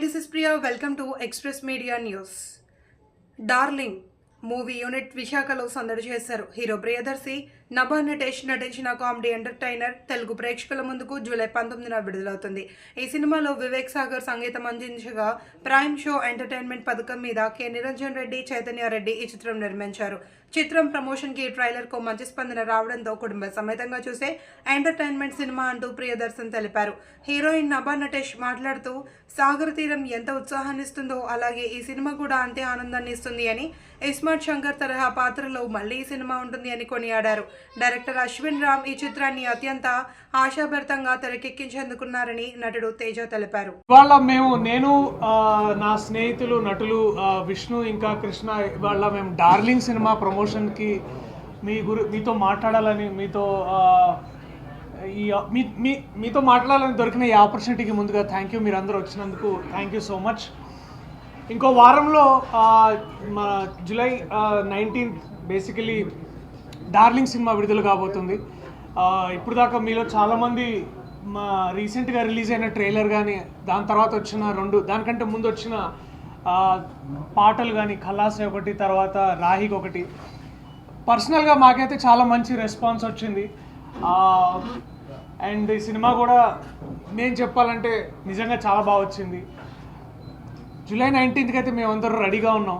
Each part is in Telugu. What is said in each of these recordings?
this is Priya. Welcome to Express Media News. Darling movie unit విశాఖలో సందడి చేశారు హీరో ప్రియదర్శి నభా నటేష్ నటించిన కామెడీ ఎంటర్టైనర్ తెలుగు ప్రేక్షకుల ముందుకు జూలై పంతొమ్మిదిన విడుదలవుతుంది. ఈ సినిమాలో వివేక్ సాగర్ సంగీతం అందించగా ప్రైమ్ షో ఎంటర్టైన్మెంట్ పథకం మీద కె. నిరంజన్ రెడ్డి చైతన్య రెడ్డి ఈ చిత్రం నిర్మించారు. చిత్రం ప్రమోషన్కి ట్రైలర్కు ట్రైలర్ మంచి స్పందన రావడంతో కుటుంబ సమేతంగా చూసే ఎంటర్టైన్మెంట్ సినిమా అంటూ ప్రియదర్శన్ తెలిపారు. హీరోయిన్ నభా నటేష్ మాట్లాడుతూ సాగర్ తీరం ఎంత ఉత్సాహాన్ని ఇస్తుందో అలాగే ఈ సినిమా కూడా అంతే ఆనందాన్ని ఇస్తుంది అని. ఇస్మార్ట్ శంకర్ తరహా పాత్రలో మళ్ళీ ఈ సినిమా ఉంటుంది అని కొనియాడారు. డైరెక్టర్ అశ్విన్ రామ్ ఈ చిత్రాన్ని అత్యంత ఆశాభరితంగా తెరకెక్కించేందుకున్నారని నటుడు తేజ తెలిపారు. ఇవాళ మేము నేను నా స్నేహితులు నటులు విష్ణు ఇంకా కృష్ణ ఇవాళ మేము డార్లింగ్ సినిమా ప్రమోషన్కి మీ గురి మీతో మాట్లాడాలని మీతో ఈ మీ మీ మీతో మాట్లాడాలని దొరికిన ఈ ఆపర్చునిటీకి ముందుగా థ్యాంక్ యూ. మీరు అందరూ వచ్చినందుకు థ్యాంక్ యూ సో మచ్. ఇంకో వారంలో మన July nineteenth basically darling cinema విడుదల కాబోతుంది. ఇప్పుడు దాకా మీలో చాలామంది మా రీసెంట్గా రిలీజ్ అయిన ట్రైలర్ కానీ దాని తర్వాత వచ్చిన రెండు దానికంటే ముందు వచ్చిన పాటలు కానీ ఖలాసే ఒకటి తర్వాత రాహిక్ ఒకటి. పర్సనల్గా మాకైతే చాలా మంచి రెస్పాన్స్ వచ్చింది. అండ్ ఈ సినిమా కూడా నేను చెప్పాలంటే నిజంగా చాలా బాగా వచ్చింది. జూలై నైన్టీన్త్కి అయితే మేమందరూ రెడీగా ఉన్నాం.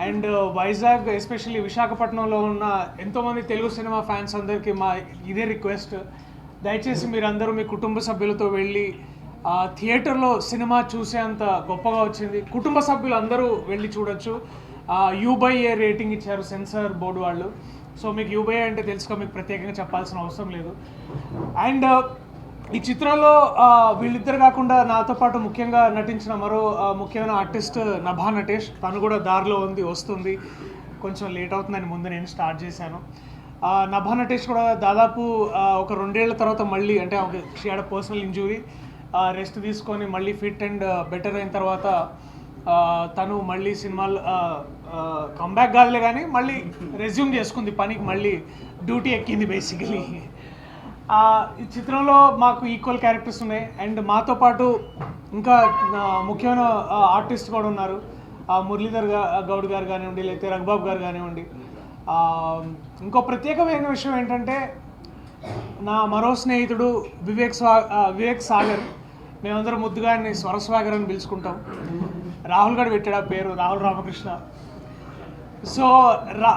అండ్ వైజాగ్ ఎస్పెషల్లీ విశాఖపట్నంలో ఉన్న ఎంతోమంది తెలుగు సినిమా ఫ్యాన్స్ అందరికీ మా ఇదే రిక్వెస్ట్. దయచేసి మీరందరూ మీ కుటుంబ సభ్యులతో వెళ్ళి ఆ, థియేటర్లో సినిమా చూసేంత గొప్పగా వచ్చింది. కుటుంబ సభ్యులు అందరూ వెళ్ళి చూడొచ్చు. యూ బై ఏ రేటింగ్ ఇచ్చారు సెన్సార్ బోర్డు వాళ్ళు. సో మీకు యూబై అంటే తెలుసుకో మీకు ప్రత్యేకంగా చెప్పాల్సిన అవసరం లేదు. అండ్ ఈ చిత్రంలో వీళ్ళిద్దరు కాకుండా నాతో పాటు ముఖ్యంగా నటించిన మరో ముఖ్యమైన ఆర్టిస్ట్ నభా నటేష్ తను కూడా దారిలో ఉంది వస్తుంది. కొంచెం లేట్ అవుతుందని ముందు నేను స్టార్ట్ చేశాను. నభా నటేష్ కూడా దాదాపు ఒక రెండేళ్ళ తర్వాత మళ్ళీ అంటే she had personal injury rest తీసుకొని మళ్ళీ ఫిట్ అండ్ బెటర్ అయిన తర్వాత తను మళ్ళీ సినిమాలు కంబ్యాక్ కాదులే కానీ మళ్ళీ రెజ్యూమ్ చేసుకుంది పనికి మళ్ళీ డ్యూటీ ఎక్కింది బేసికలీ ఈ చిత్రంలో మాకు ఈక్వల్ క్యారెక్టర్స్ ఉన్నాయి. అండ్ మాతో పాటు ఇంకా ముఖ్యమైన ఆర్టిస్ట్ కూడా ఉన్నారు. మురళీధర్ గౌడ్ గారు కానివ్వండి లేకపోతే రఘుబాబు గారు కానివ్వండి. ఇంకో ప్రత్యేకమైన విషయం ఏంటంటే నా మరో స్నేహితుడు వివేక్ స్వా వివేక్ సాగర్. మేమందరం ముద్దుగా ఆయన్ని స్వరస్వాగర్ అని పిలుచుకుంటాం. రాహుల్ గారు పెట్టాడు ఆ పేరు రాహుల్ రామకృష్ణ. సో రా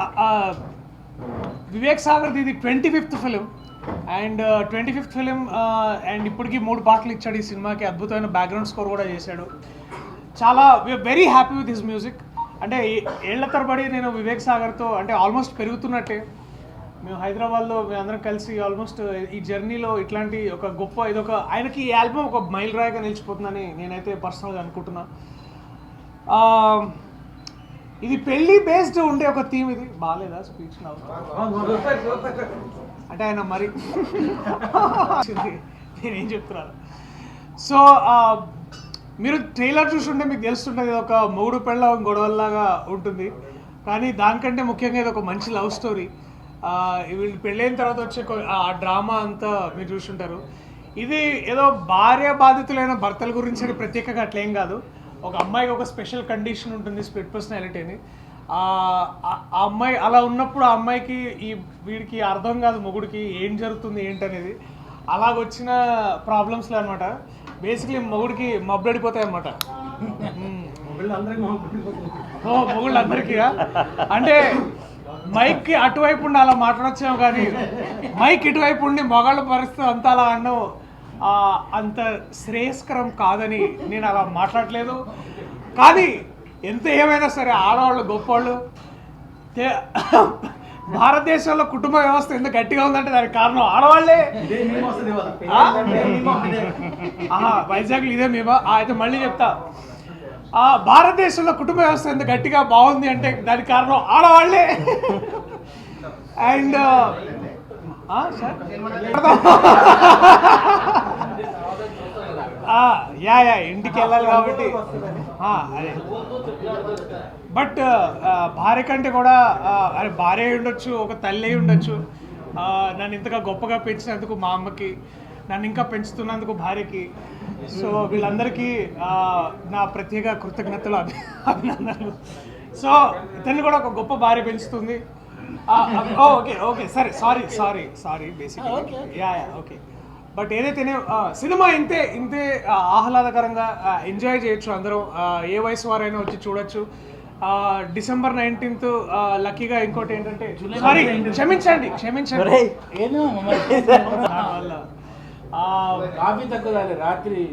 వివేక్ సాగర్ది ఇది twenty fifth film. And twenty fifth film and ఇప్పటికీ మూడు పాటలు ఇచ్చాడు ఈ సినిమాకి. అద్భుతమైన బ్యాక్గ్రౌండ్ స్కోర్ కూడా చేశాడు. చాలా very happy with his music అంటే ఏళ్ళ తరబడి నేను వివేక్ సాగర్తో అంటే ఆల్మోస్ట్ పెరుగుతున్నట్టే. మేము హైదరాబాద్లో మేము అందరం కలిసి ఆల్మోస్ట్ uh, ఈ జర్నీలో ఇట్లాంటి ఒక గొప్ప ఇదొక ఆయనకి ఈ ఆల్బమ్ ఒక మైల్ రాయిగా నిలిచిపోతుందని నేనైతే పర్సనల్గా అనుకుంటున్నా. Um, ఇది పెళ్ళి బేస్డ్ ఉండే ఒక థీమ్ ఇది. బాగాలేదా స్పీచ్ అంటే ఆయన మరి నేనేం చెప్తున్నాను సో మీరు ట్రైలర్ చూస్తుంటే మీకు తెలుస్తుంటుంది ఇది ఒక మూడు పెళ్ళ గొడవల్లాగా ఉంటుంది. కానీ దానికంటే ముఖ్యంగా ఇది ఒక మంచి లవ్ స్టోరీ. వీళ్ళు పెళ్ళైన తర్వాత వచ్చే ఆ డ్రామా అంతా మీరు చూస్తుంటారు. ఇది ఏదో భార్య బాధితులైన భర్తల గురించి ప్రత్యేకంగా అట్లేం కాదు. ఒక అమ్మాయికి ఒక స్పెషల్ కండిషన్ ఉంటుంది స్ప్లిట్ పర్సనాలిటీ అని ఆ అమ్మాయి అలా ఉన్నప్పుడు ఆ అమ్మాయికి ఈ వీడికి అర్థం కాదు మొగుడికి ఏం జరుగుతుంది ఏంటనేది. అలాగొచ్చిన ప్రాబ్లమ్స్లో అనమాట బేసిక్లీ మొగుడికి మబ్బడిపోతాయి అనమాట ఓ మొగుళ్ళు అందరికీ అంటే మైక్కి అటువైపు ఉండి అలా మాట్లాడొచ్చాము కానీ మైక్ ఇటువైపు ఉండి మొగాళ్ళ పరిస్థితి అంతా అలా అనడం అంత శ్రేయస్కరం కాదని నేను అలా మాట్లాడలేదు. కానీ ఎంత ఏమైనా సరే ఆడవాళ్ళు గొప్పవాళ్ళు భారతదేశంలో కుటుంబ వ్యవస్థ ఎంత గట్టిగా ఉందంటే దానికి కారణం ఆడవాళ్ళే. వైజాగ్లో ఇదే మేమా? అయితే మళ్ళీ చెప్తా. ఆ భారతదేశంలో కుటుంబ వ్యవస్థ ఎంత గట్టిగా బాగుంది అంటే దానికి కారణం ఆడవాళ్ళే. And sir? యా యా ఇంటికి వెళ్ళాలి కాబట్టి. ఆ, అదే. బట్ భార్య కంటే కూడా అరే భార్య ఉండొచ్చు ఒక తల్లి అయి ఉండొచ్చు. ఆ, నన్ను ఇంతగా గొప్పగా పెంచినందుకు మా అమ్మకి నన్ను ఇంకా పెంచుతున్నందుకు భార్యకి. సో వీళ్ళందరికీ ఆ, నా ప్రత్యేక కృతజ్ఞతలు అభి అభినందనలు. సో ఇతన్ని కూడా ఒక గొప్ప భార్య పెంచుతుంది. ఓకే ఓకే సరే sorry sorry sorry basic ya ya okay. But ఏదైతేనే cinema ఇంతే ఇంతే ఆహ్లాదకరంగా ఎంజాయ్ చేయొచ్చు అందరం. ఏ వయసు వారైనా వచ్చి చూడొచ్చు. ఆ, డిసెంబర్ నైన్టీన్త్ లక్కీగా ఇంకోటి ఏంటంటే సారీ క్షమించండి క్షమించండి. కాఫీ తక్కువ రాత్రి.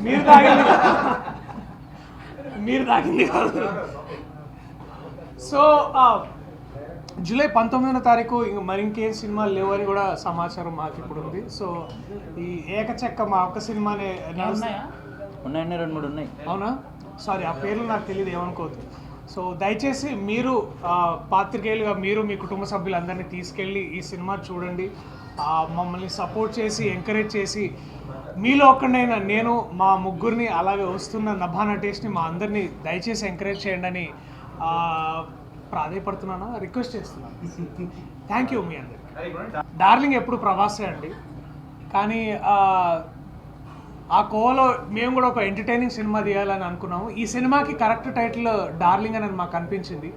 మీరు తాగింది మీరు తాగింది కాదు. సో ఆ, జూలై పంతొమ్మిదవ తారీఖు ఇంక మరి ఇంకేం సినిమాలు లేవని కూడా సమాచారం మాకు ఇప్పుడు ఉంది సో ఈ ఏకచెక్క మా ఒక్క సినిమానే ఉన్నాయండి రెండు మూడు ఉన్నాయి. అవునా? సారీ ఆ పేర్లు నాకు తెలియదు ఏమనుకోవద్దు. సో దయచేసి మీరు పాత్రికేయులుగా మీరు మీ కుటుంబ సభ్యులందరినీ తీసుకెళ్ళి ఈ సినిమా చూడండి. మమ్మల్ని సపోర్ట్ చేసి ఎంకరేజ్ చేసి మీలో ఒక్కడైనా నేను మా ముగ్గురిని అలాగే వస్తున్న నభా నటేష్ని మా అందరినీ దయచేసి ఎంకరేజ్ చేయండి అని ప్రాధేయపడుతున్నానా? రిక్వెస్ట్ చేస్తున్నాను. థ్యాంక్ యూ మీ అందరికి. డార్లింగ్ ఎప్పుడు ప్రవాసే అండి. కానీ ఆ, కోలో కోవలో మేము కూడా ఒక ఎంటర్టైనింగ్ సినిమా తీయాలని అనుకున్నాము. ఈ సినిమాకి కరెక్ట్ టైటిల్ డార్లింగ్ అని మాకు అనిపించింది.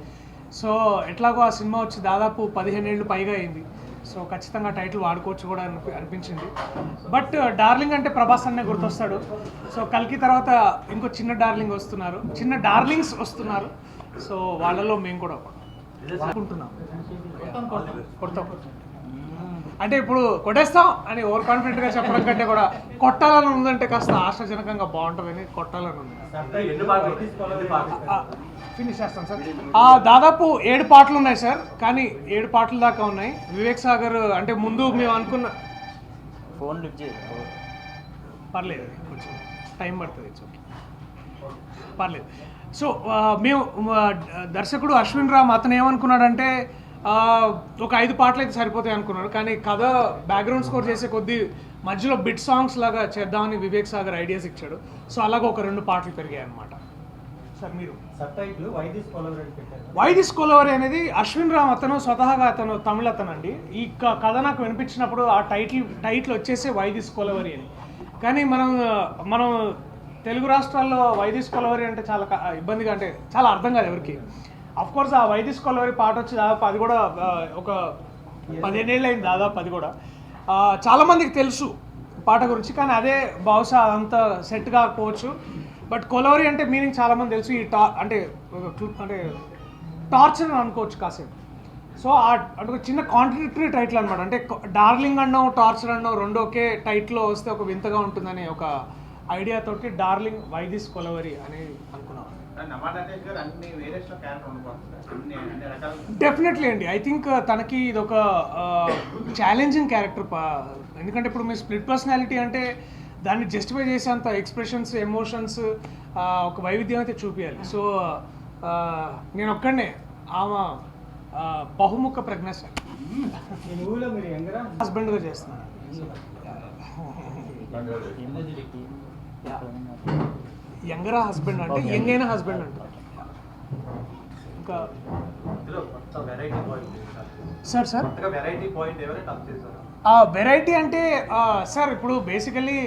సో ఎట్లాగో ఆ సినిమా వచ్చి దాదాపు పదిహేను ఏళ్ళు పైగా అయింది. సో ఖచ్చితంగా టైటిల్ వాడుకోవచ్చు కూడా అనిపి అనిపించింది. బట్ డార్లింగ్ అంటే ప్రభాస్ అన్నే గుర్తొస్తాడు. సో కల్కి తర్వాత ఇంకో చిన్న డార్లింగ్ వస్తున్నారు. చిన్న డార్లింగ్స్ వస్తున్నారు. సో వాళ్ళలో మేము కూడా. అనుకుంటున్నాం. కొడతాం. అంటే ఇప్పుడు కొట్టేస్తాం అని ఓవర్ కాన్ఫిడెంట్గా చెప్పడం కంటే కూడా కొట్టాలని ఉందంటే కాస్త ఆశాజనకంగా బాగుంటుందని కొట్టాలని ఉంది. ఫినిష్ చేస్తాం సార్. ఆ, దాదాపు ఏడు పాటలు ఉన్నాయి సార్ కానీ ఏడు పాటల దాకా ఉన్నాయి. వివేక్ సాగర్ అంటే ముందు మేము అనుకున్న ఫోన్ లిఫ్ట్ పర్లేదు కొంచెం టైం పడుతుంది ఇట్స్ ఓకే. పర్లేదు. సో మేము దర్శకుడు అశ్విన్ రామ్ అతను ఏమనుకున్నాడంటే ఒక ఐదు పాటలు అయితే సరిపోతాయి అనుకున్నాడు. కానీ కథ బ్యాక్గ్రౌండ్ స్కోర్ చేసే కొద్దీ మధ్యలో బిట్ సాంగ్స్ లాగా చేద్దామని వివేక్ సాగర్ ఐడియాస్ ఇచ్చాడు. సో అలాగ ఒక రెండు పాటలు పెరిగాయి అనమాట సార్ మీరు? వై దిస్ కొలవరి అనేది అశ్విన్ రామ్ అతను స్వతహాగా అతను తమిళ అతను అండి ఈ కథ నాకు వినిపించినప్పుడు ఆ టైటిల్ టైటిల్ వచ్చేసి వై దిస్ కొలవరి అని. కానీ మనం మనం తెలుగు రాష్ట్రాల్లో వైదిస్ కొలవరి అంటే చాలా ఇబ్బందిగా అంటే చాలా అర్థం కాదు ఎవరికి. అఫ్ కోర్స్ ఆ వైదిస్ కొలవరి పాట వచ్చి దాదాపు అది కూడా ఒక పదిహేనేళ్ళు అయింది దాదాపు అది కూడా. చాలామందికి తెలుసు పాట గురించి కానీ అదే బహుశా అంత సెట్ కాకపోవచ్చు బట్ కొలవరి అంటే మీనింగ్ చాలామంది తెలుసు. ఈ టా అంటే అంటే టార్చర్ అని అనుకోవచ్చు కాసేపు. సో ఆ అంటే ఒక చిన్న కాంట్రడిక్టరీ టైటిల్ అనమాట అంటే డార్లింగ్ అన్నావు టార్చర్ అన్నావు రెండు ఒకే టైటిల్లో వస్తే ఒక వింతగా ఉంటుందని ఒక ఐడియా తోటి డార్లింగ్ వైదిస్ కొలవరి అని అనుకున్నాం. డెఫినెట్లీ అండి. ఐ థింక్ తనకి ఇది ఒక ఛాలెంజింగ్ క్యారెక్టర్ ఎందుకంటే ఇప్పుడు మీ స్ప్లిట్ పర్సనాలిటీ అంటే దాన్ని జస్టిఫై చేసేంత ఎక్స్ప్రెషన్స్ ఎమోషన్స్ ఒక వైవిధ్యం అయితే చూపించాలి సో నేను ఒక్కడనే ఆమె ఆ, బహుముఖ ప్రజ్ఞాశాలి హస్బెండ్గా చేస్తున్నాను. యంగరా హస్బెండ్ అంటే యంగ్ అయిన హస్బెండ్ అంటే. ఇంకా సార్. సార్ వెరైటీ అంటే ఆ, సార్ ఇప్పుడు బేసికలీ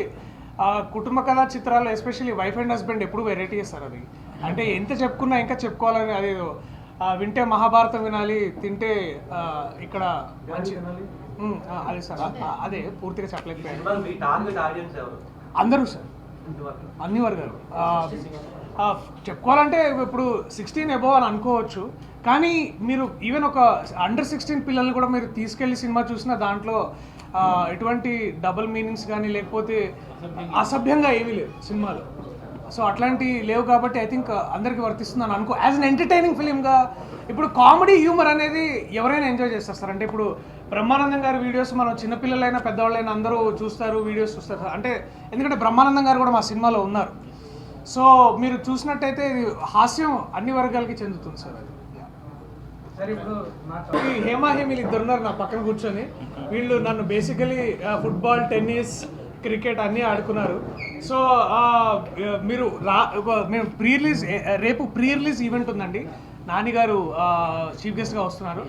కుటుంబ కథా చిత్రాలు ఎస్పెషల్లీ వైఫ్ అండ్ హస్బెండ్ ఎప్పుడు వెరైటీ సార్ అది? అంటే ఎంత చెప్పుకున్నా ఇంకా చెప్పుకోవాలని అది ఆ, వింటే మహాభారతం వినాలి తింటే ఇక్కడ మంచి అదే సార్ అదే పూర్తిగా చెప్పలేకపోయాను. మీ టార్గెట్ ఆడియన్స్ ఎవరు? అందరూ సార్. అన్ని వర్గాలు చెప్పుకోవాలంటే ఇప్పుడు సిక్స్టీన్ అబోవ్ అని అనుకోవచ్చు. కానీ మీరు ఈవెన్ ఒక అండర్ సిక్స్టీన్ పిల్లల్ని కూడా మీరు తీసుకెళ్ళి సినిమా చూసినా దాంట్లో ఎటువంటి డబుల్ మీనింగ్స్ కానీ లేకపోతే అసభ్యంగా ఏమీ లేవు సినిమాలో. సో అట్లాంటి లేవు కాబట్టి ఐ థింక్ అందరికీ వర్తిస్తుంది అని అనుకో యాజ్ అన్ ఎంటర్టైనింగ్ ఫిలింగా ఇప్పుడు కామెడీ హ్యూమర్ అనేది ఎవరైనా ఎంజాయ్ చేస్తారు అంటే ఇప్పుడు బ్రహ్మానందం గారి వీడియోస్ మనం చిన్నపిల్లలైనా పెద్దవాళ్ళైనా అందరూ చూస్తారు వీడియోస్ చూస్తారు. అంటే ఎందుకంటే బ్రహ్మానందం గారు కూడా మా సినిమాలో ఉన్నారు. సో మీరు చూసినట్టయితే ఇది హాస్యం అన్ని వర్గాలకి చెందుతుంది సార్ అది. హేమా హేమిలు ఇద్దరు ఉన్నారు నా పక్కన కూర్చొని. వీళ్ళు నన్ను బేసికలీ ఫుట్బాల్ టెన్నిస్ క్రికెట్ అన్నీ ఆడుకున్నారు. సో మీరు రా మేము ప్రీ రిలీజ్ రేపు ప్రీ రిలీజ్ ఈవెంట్ ఉందండి నాని గారు చీఫ్ గెస్ట్గా వస్తున్నారు.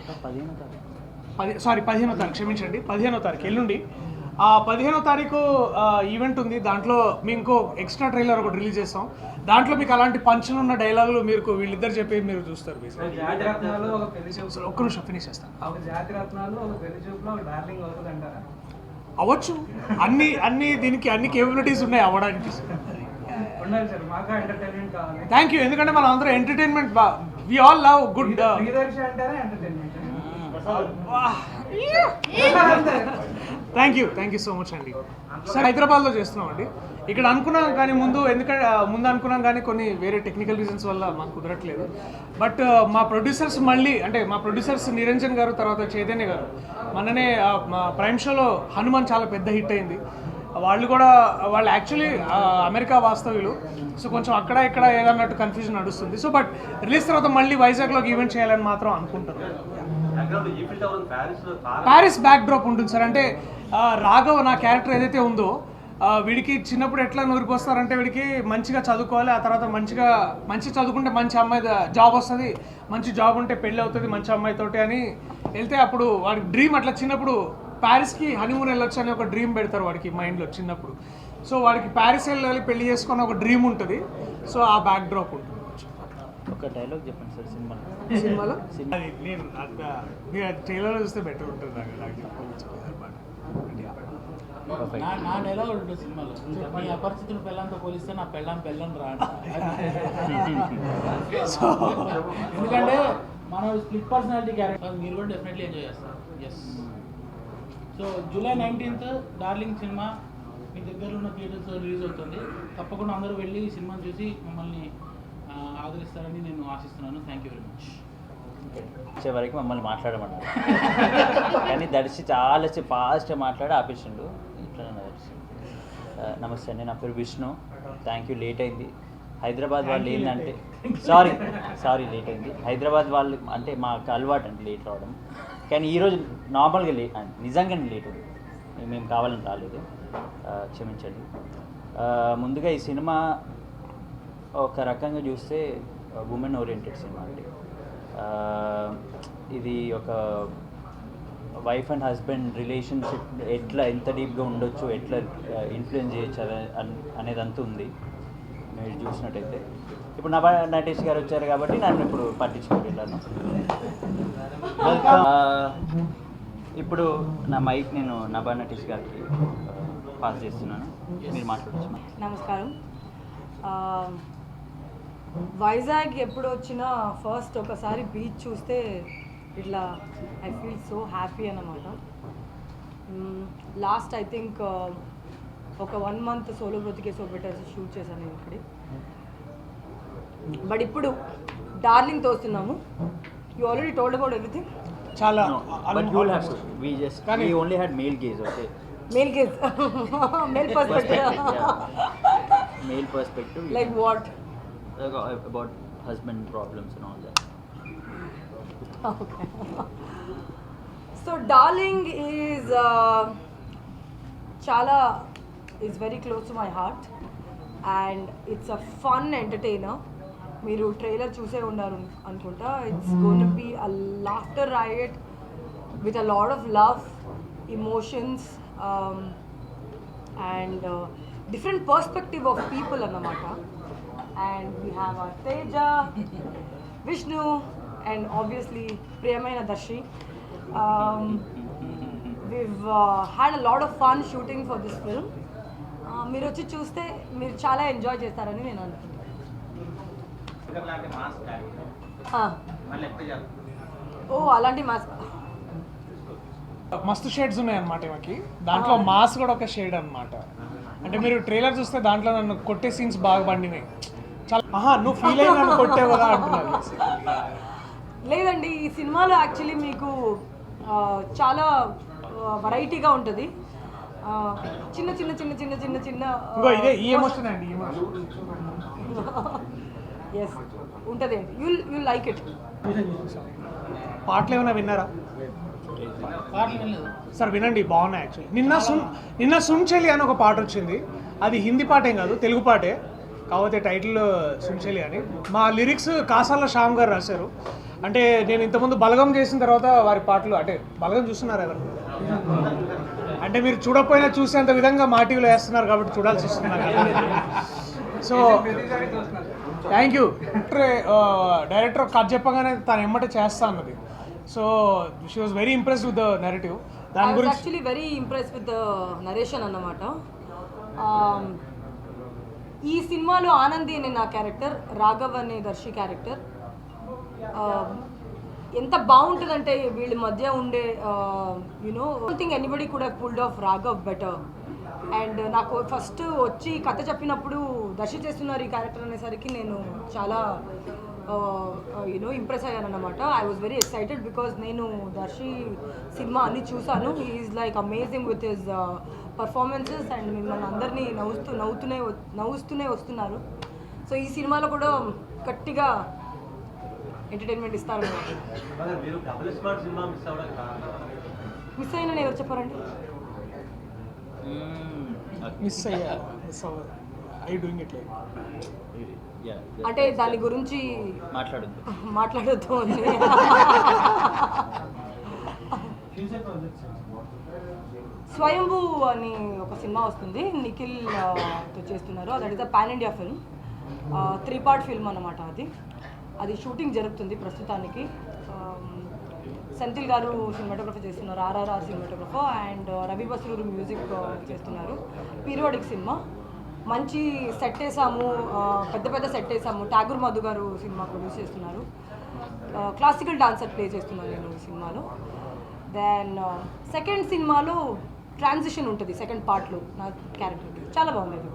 పది సారీ పదిహేనో తారీఖు క్షమించండి పదిహేనో తారీఖు ఎల్లుండి. ఆ పదిహేనో తారీఖు ఈవెంట్ ఉంది. దాంట్లో మేము ఇంకో ఎక్స్ట్రా ట్రైలర్ ఒకటి రిలీజ్ చేస్తాం. దాంట్లో మీకు అలాంటి పంచులు ఉన్న డైలాగులు మీరు వీళ్ళిద్దరు చెప్పి మీరు చూస్తారు ఒక్క నిమిషం ఫినిష్ చేస్తాను అవ్వచ్చు. అన్ని అన్ని దీనికి అన్ని కేపబిలిటీస్ ఉన్నాయి అవ్వడానికి. థ్యాంక్ యూ ఎందుకంటే మనం అందరూ entertainment we all love good thank you thank you so much అండి సార్ హైదరాబాద్లో చేస్తున్నాం అండి ఇక్కడ అనుకున్నాం కానీ ముందు ఎందుకంటే ముందు అనుకున్నాం కానీ కొన్ని వేరే టెక్నికల్ రీజన్స్ వల్ల మాకు కుదరట్లేదు. బట్ మా ప్రొడ్యూసర్స్ మళ్ళీ అంటే మా ప్రొడ్యూసర్స్ నిరంజన్ గారు తర్వాత చైతన్య గారు మొన్ననే మా ప్రైమ్ షోలో హనుమాన్ చాలా పెద్ద హిట్ అయింది. వాళ్ళు కూడా వాళ్ళు యాక్చువల్లీ అమెరికా వాస్తవ్యులు. సో కొంచెం అక్కడ ఇక్కడ ఏదన్నట్టు కన్ఫ్యూజన్ నడుస్తుంది. సో బట్ రిలీజ్ తర్వాత మళ్ళీ వైజాగ్లోకి ఈవెంట్ చేయాలని మాత్రం అనుకుంటున్నాను ప్యారిస్ బ్యాక్ డ్రాప్ ఉంటుంది సార్. అంటే రాఘవ్ నా క్యారెక్టర్ ఏదైతే ఉందో వీడికి చిన్నప్పుడు ఎట్లా నూరిపోస్తారంటే వీడికి మంచిగా చదువుకోవాలి ఆ తర్వాత మంచిగా మంచి చదువుకుంటే మంచి అమ్మాయి జాబ్ వస్తుంది మంచి జాబ్ ఉంటే పెళ్ళి అవుతుంది మంచి అమ్మాయితోటి అని వెళ్తే అప్పుడు వాడికి డ్రీమ్ అట్లా చిన్నప్పుడు ప్యారిస్కి హనీమూన్ వెళ్ళొచ్చు అని ఒక డ్రీమ్ పెడతారు వాడికి మైండ్లో చిన్నప్పుడు. సో వాడికి ప్యారిస్ వెళ్ళాలి పెళ్ళి చేసుకొని ఒక డ్రీమ్ ఉంటుంది. సో ఆ బ్యాక్ డ్రాప్ ఉంటుంది. ఒక డైలాగ్ చెప్పండి సార్ సినిమా సినిమాలో? అది నేను అంత మీరు ట్రైలర్లో చూస్తే బెటర్ ఉంటుంది నాకు నాకు చెప్పవచ్చు. నా డైలాగ్ ఉంటుంది సినిమాలో. నీ అపరిచితుడు పెళ్ళంతో పోలిస్తే నా పెళ్ళం పెళ్ళం రా. ఎందుకంటే మన స్ప్లిట్ పర్సనాలిటీ క్యారెక్టర్ మీరు కూడా డెఫినెట్లీ ఎంజాయ్ చేస్తారు. Yes so July nineteenth darling cinema మీ దగ్గర ఉన్న థియేటర్స్ రిలీజ్ అవుతుంది. తప్పకుండా అందరూ వెళ్ళి ఈ సినిమాని చూసి మమ్మల్ని ఆదరిస్తారని నేను ఆశిస్తున్నాను. థ్యాంక్ యూ వెరీ మచ్ వచ్చే వరకు మమ్మల్ని మాట్లాడమన్నారు. కానీ దర్శి చాలా ఫాస్ట్ మాట్లాడి ఆపేసిండు. ఇట్లా దర్శి నమస్తే అండి. నా పేరు విష్ణు. థ్యాంక్ యూ లేట్ అయింది. హైదరాబాద్ వాళ్ళు ఏంటంటే సారీ సారీ లేట్ అయింది. హైదరాబాద్ వాళ్ళు అంటే మాకు అలవాటు అండి లేట్ రావడం. కానీ ఈరోజు నార్మల్గా లేట్ నిజంగానే లేట్ ఉంది. మేము కావాలని రాలేదు. క్షమించండి. ముందుగా ఈ సినిమా ఒక రకంగా చూస్తే ఉమెన్ ఓరియంటెడ్ సినిమా అండి. ఇది ఒక వైఫ్ అండ్ హస్బెండ్ రిలేషన్షిప్ ఎట్లా ఎంత డీప్గా ఉండొచ్చు ఎట్లా ఇన్ఫ్లుయెన్స్ చేయొచ్చు అనే- అన్- అనేది అంతా ఉంది. మీరు చూసినట్టయితే. ఇప్పుడు నభా నటేష్ గారు వచ్చారు కాబట్టి నన్ను ఇప్పుడు పట్టించుకోగలను ఇప్పుడు నా మైక్ నేను నభా నటేష్ గారికి పాస్ చేస్తున్నాను. మీరు మాట్లాడచ్చు. నమస్కారం. ఆ, వైజాగ్ ఎప్పుడు వచ్చినా ఫస్ట్ ఒకసారి బీచ్ చూస్తే ఇట్లా ఐ ఫీల్ సో హ్యాపీ అన్నమాట. లాస్ట్ ఐ థింక్ ఒక వన్ మంత్ సోలో బ్రతికే సో బెటర్ షూట్ చేశాను నేను ఇక్కడ. బట్ ఇప్పుడు darling తోస్తున్నాము. You already told about everything చాలా. But you have to we just కానీ- we only had male gaze okay male case male perspective male perspective like what about husband problems and all that Okay. so, Darling is uh, Chala is very close to my heart, and it's a fun entertainer. మీరు ట్రైలర్ చూసే ఉన్నారు అనుకుంటా it's gonna be a laughter ride with a load of love emotions and different perspective of people అన్నమాట and we have a Teja Vishnu and obviously ప్రియమైన Darshi we've had a lot of fun shooting for this film మీరు వచ్చి చూస్తే మీరు చాలా ఎంజాయ్ చేస్తారని నేను అనుకుంటున్నాను. ఓ అలాంటి మాస్ మస్తు షేడ్స్ ఉన్నాయి అనమాట ఈమెకి దాంట్లో మాస్ కూడా ఒక షేడ్ అన్నమాట. అంటే మీరు ట్రైలర్ చూస్తే దాంట్లో నన్ను కొట్టే సీన్స్ బాగా పండినాయి. చాలా ఆహా నువ్వు ఫీల్ కొట్టావు కదా అంటున్నారు లేదండి ఈ సినిమాలో యాక్చువల్లీ మీకు చాలా వెరైటీగా ఉంటుంది. చిన్న చిన్న చిన్న చిన్న చిన్న చిన్న ఇదే ఈ ఎమోషన్ అండి ఎస్ ఉంటుంది యుల్ యుల్ లైక్ ఇట్ పాటలు ఏమైనా విన్నారా? సార్ వినండి బాగున్నాయి యాక్చువల్లీ నిన్న సున్ నిన్న సుంచెలి అని ఒక పాట వచ్చింది. అది హిందీ పాటేం కాదు తెలుగు పాటే. కాకపోతే టైటిల్ సుంచెలి అని. మా లిరిక్స్ కాసాల శ్యామ్ గారు రాశారు. అంటే నేను ఇంతకుముందు బలగం చేసిన తర్వాత వారి పాటలు అంటే బలగం చూస్తున్నారు ఎవరు? అంటే మీరు చూడకపోయినా చూసేంత విధంగా మా టీవీలో వేస్తున్నారు కాబట్టి చూడాల్సి వస్తుంది so thank you director cut చెప్పగానే తను ఎమ్మటే చేస్తా అన్నది. So she was very impressed with the narrative దాని గురించి actually very impress with the narration అన్నమాట. Um, ఈ సినిమాలో ఆనంది అనే నా క్యారెక్టర్ రాఘవ్ అనే దర్శి క్యారెక్టర్. ఎంత బాగుంటుందంటే వీళ్ళ మధ్య ఉండే యునో థింగ్ ఎనీబడి కూడా pulled off Raghav better and నాకు ఫస్ట్ వచ్చి కథ చెప్పినప్పుడు దర్శి చేస్తున్నారు ఈ క్యారెక్టర్ అనేసరికి నేను చాలా యూనో ఇంప్రెస్ అయ్యాను అనమాట I was very excited because నేను దర్శి సినిమా అన్ని చూశాను. Is like amazing with his performances and మిమ్మల్ని అందరినీ నవ్వుతూ నవ్వుతూనే నవ్వుస్తూనే వస్తున్నారు. సో ఈ సినిమాలో కూడా గట్టిగా ఎంటర్టైన్మెంట్ ఇస్తారు మీరు డబుల్ స్మార్ట్ సినిమా మిస్ అయిన ఎవరు చెప్పారండి? మిస్ అయ్యా మిస్ అవ్వదు. ఐ డూయింగ్ ఇట్ లైక్ అంటే దాని గురించి మాట్లాడద్దు. మాట్లాడొద్దు అని స్వయంభూ అని ఒక సినిమా వస్తుంది నిఖిల్ చేస్తున్నారు that is a pan India film. Three part film అనమాట అది. అది షూటింగ్ జరుగుతుంది ప్రస్తుతానికి. ఆమ్, సెంథిల్ గారు సినిమాటోగ్రఫీ చేస్తున్నారు RRR cinematographer and Ravi Basrur music చేస్తున్నారు. Periodic cinema. మంచి సెట్ వేసాము పెద్ద పెద్ద సెట్ వేసాము. ఠాగూర్ మధు గారు సినిమా ప్రొడ్యూస్ చేస్తున్నారు. క్లాసికల్ డాన్సర్ ప్లే చేస్తున్నాను నేను సినిమాలో. దెన్ సెకండ్ సినిమాలో ట్రాన్సిషన్ ఉంటుంది సెకండ్ పార్ట్లో నా క్యారెక్టర్కి చాలా బాగుంది అది.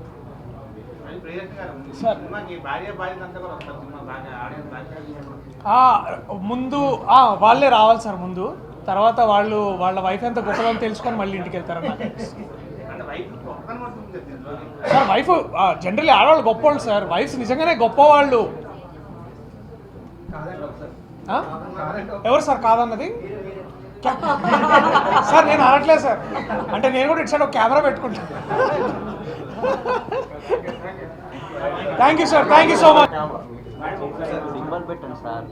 ముందు ఆ, వాళ్ళే రావాలి సార్ ముందు. తర్వాత వాళ్ళు వాళ్ళ వైఫ్ ఎంత గొప్పదని తెలుసుకొని మళ్ళీ ఇంటికి వైఫ్ దీంట్లో. సార్ వైఫ్ జనరల్లీ ఆడవాళ్ళు గొప్పవాళ్ళు సార్. వైఫ్స్ నిజంగానే గొప్పవాళ్ళు. ఆ? ఎవరు సార్ కాదన్నది? సార్ నేను అనట్లేదు సార్. అంటే నేను కూడా ఇటు సైడ్ ఒక కెమెరా పెట్టుకుంటాను thank you sir thank you so much పెట్టండి సార్.